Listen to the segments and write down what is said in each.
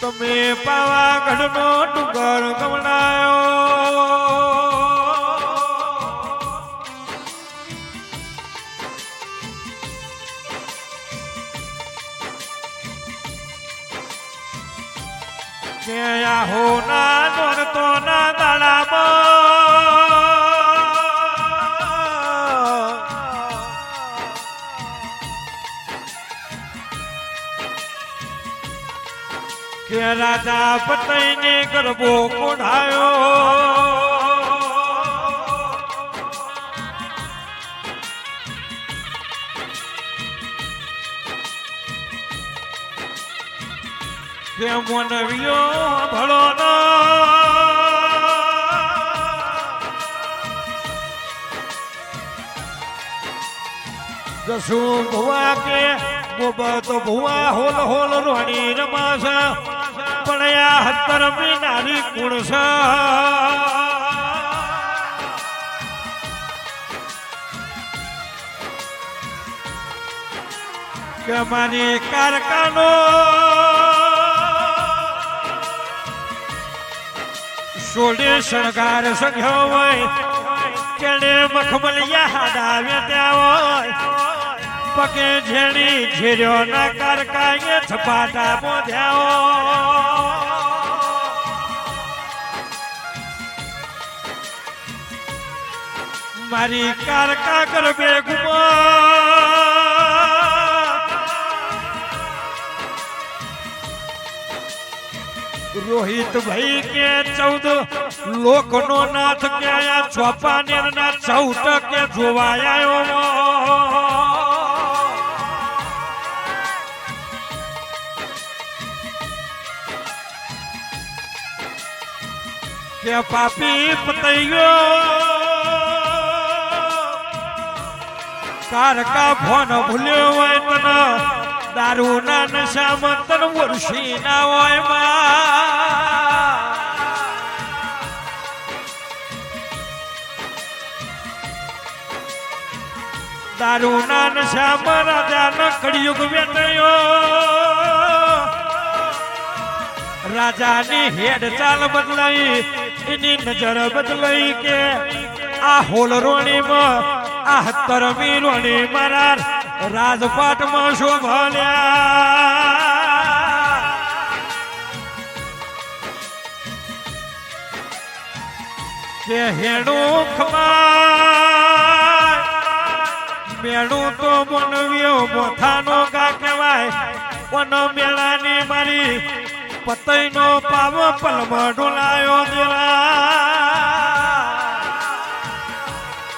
તમે પાવાગઢનો ડુંગર કમળાયો કે હો ના દોરતો ના દાડામાં કે રાજા પતઈને ગરબો કોઢાયો. કે મનવ્યો ભળો જસું ભુવા કે મોબત ભુવા હોલ હોલ રોણી રમાશા. પણ આ હતર નારી કુણસા કે મારી કારકાનો સોડે શણગાર સંઘ્યો હોય કેડે મખમલિયા હાડાવે ત્યાં હોય. પગે ઝેણી ઝેર્યો ના કારકાએ છપાટા બોધ્યા મારી કારકા ગરબે ગુમા રોહિત ભાઈ કે ચૌદ, લોકનો નાથ કે આયા ચોપાનેર ના ચૌદ કે જોવાયા કે પાપી પતૈયો કારકા ફોન ભૂલ્યો હોય તને દારૂ ના નશામાં તન વર્ષી ના હોયમાં. દારૂ ના નશામાં રાજા ન કળિયુગ વેટયો રાજાની હેડ ચાલ બદલાઈ, એની નજર બદલાઈ કે આ હોલ રોણીમાં આ હતર વીરોણી મારા રાજપાટમાં શોભાલ્યા. કે હેડું ખમાય, મેળું તો બનવ્યો મોથાનો ગા કહેવાય, પણ મેળાની મારી પતઈનો પાવ પલમાં ડોલાયો દેરા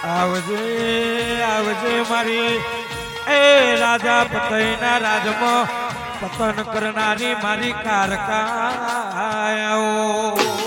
આવજે આવજે મારી. એ રાજા પતઈના રાજમાં પતન કરનારી મારી કારકા આવો